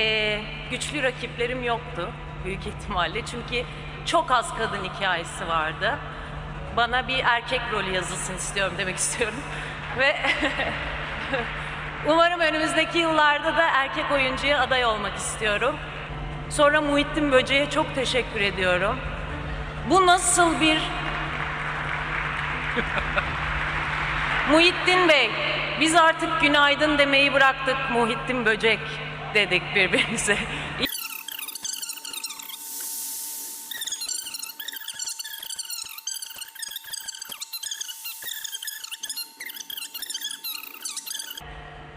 Ee, güçlü rakiplerim yoktu büyük ihtimalle. Çünkü çok az kadın hikayesi vardı. Bana bir erkek rolü yazılsın istiyorum demek istiyorum. Ve umarım önümüzdeki yıllarda da erkek oyuncuya aday olmak istiyorum. Sonra Muhittin Böce'ye çok teşekkür ediyorum. Bu nasıl bir Muhittin Bey, biz artık günaydın demeyi bıraktık, Muhittin Böcek dedik birbirimize.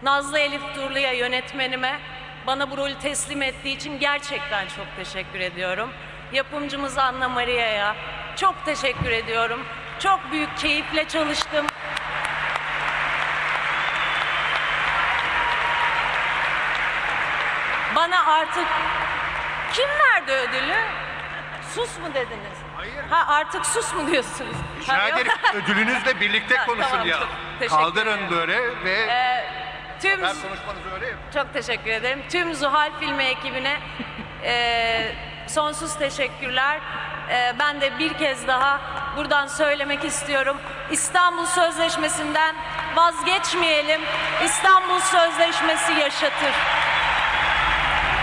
Nazlı Elif Turlu'ya yönetmenime bana bu rolü teslim ettiği için gerçekten çok teşekkür ediyorum. Yapımcımız Anna Maria'ya çok teşekkür ediyorum. Çok büyük keyifle çalıştım. Bana artık kim verdi ödülü? Sus mu dediniz? Hayır. Ha artık sus mu diyorsunuz? Rica Ha, yok. ederim. Ödülünüzle birlikte Ha, konuşun tamam, ya. çok teşekkür Kaldırın ederim. böyle ve Tüm ben konuşmanızı öyle. Çok teşekkür ederim. Tüm Zuhal Filmi ekibine e, sonsuz teşekkürler. E, ben de bir kez daha buradan söylemek istiyorum. İstanbul Sözleşmesi'nden vazgeçmeyelim. İstanbul Sözleşmesi yaşatır.